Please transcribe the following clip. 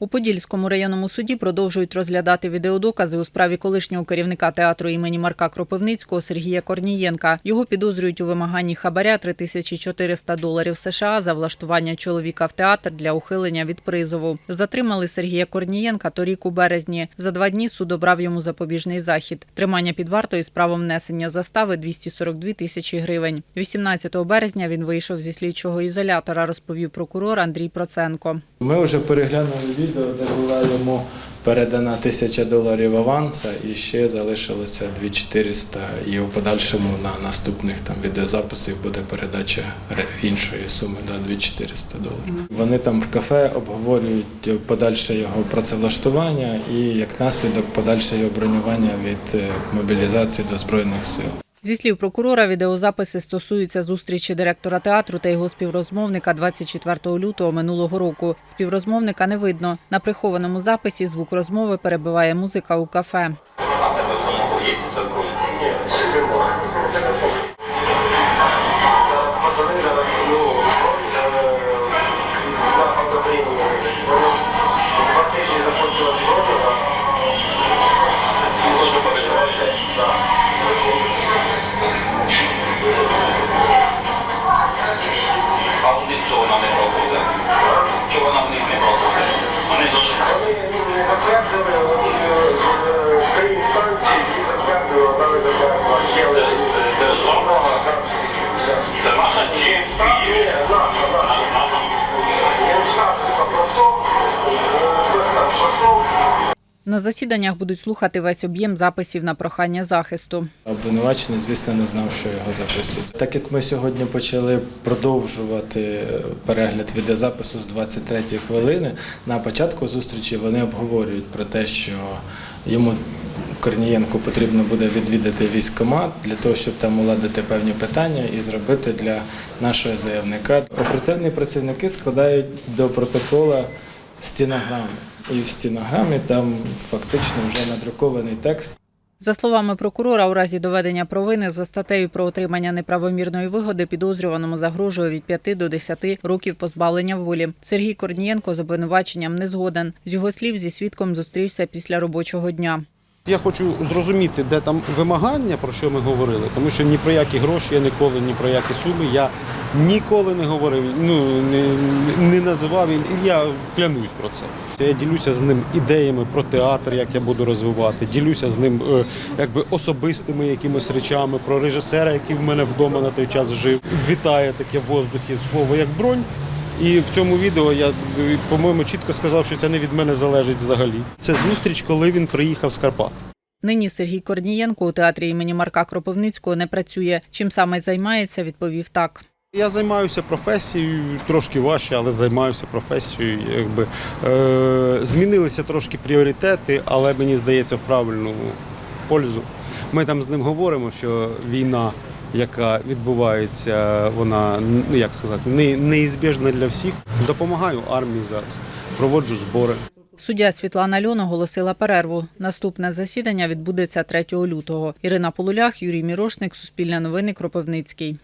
У Подільському районному суді продовжують розглядати відеодокази у справі колишнього керівника театру імені Марка Кропивницького Сергія Корнієнка. Його підозрюють у вимаганні хабаря 3400 доларів США за влаштування чоловіка в театр для ухилення від призову. Затримали Сергія Корнієнка торік у березні. За два дні суд обрав йому запобіжний захід. Тримання під вартою з правом внесення застави 242 тисячі гривень. 18 березня він вийшов зі слідчого ізолятора, розповів прокурор Андрій Проценко. Ми вже переглянули відео, де була йому передана тисяча доларів аванса і ще залишилося 2400 і у подальшому на наступних там відеозаписах буде передача іншої суми да, 2400 доларів. Вони там в кафе обговорюють подальше його працевлаштування і як наслідок подальше його бронювання від е, мобілізації до Збройних сил. Зі слів прокурора, відеозаписи стосуються зустрічі директора театру та його співрозмовника 24 лютого минулого року. Співрозмовника не видно. На прихованому записі звук розмови перебиває музика у кафе. На засіданнях будуть слухати весь об'єм записів на прохання захисту. Обвинувачений, звісно, не знав, що його записують. Так як ми сьогодні почали продовжувати е, перегляд відеозапису з 23 хвилини, на початку зустрічі вони обговорюють про те, що йому Корнієнку потрібно буде відвідати військкомат для того, щоб там уладити певні питання і зробити для нашого заявника. Оперативні працівники складають до протокола стінограми. І в стінограмі там фактично вже надрукований текст. За словами прокурора, у разі доведення провини за статтею про отримання неправомірної вигоди підозрюваному загрожує від 5 до 10 років позбавлення волі. Сергій Корнієнко з обвинуваченням не згоден. З його слів, зі свідком зустрівся після робочого дня. Я хочу зрозуміти, де там вимагання, про що ми говорили, тому що ні про які гроші я ніколи, ні про які суми я ніколи не говорив, ну не, не називав. Я клянусь про це. Я ділюся з ним ідеями про театр, як я буду розвивати. Ділюся з ним е, якби особистими якимись речами про режисера, який в мене вдома на той час жив. Вітає таке в воздухі слово як бронь. І в цьому відео я, по-моєму, чітко сказав, що це не від мене залежить взагалі. Це зустріч, коли він приїхав з Карпат. Нині Сергій Корнієнко у театрі імені Марка Кропивницького не працює. Чим саме займається, відповів так. Я займаюся професією, трошки важче, але займаюся професією. Якби е, змінилися трошки пріоритети, але мені здається в правильну пользу. Ми там з ним говоримо, що війна, яка відбувається, вона ну як сказати, не, неізбіжна для всіх. Допомагаю армії зараз, проводжу збори. Суддя Світлана Льон оголосила перерву. Наступне засідання відбудеться 3 лютого. Ірина Полулях, Юрій Мірошник, Суспільне новини, Кропивницький.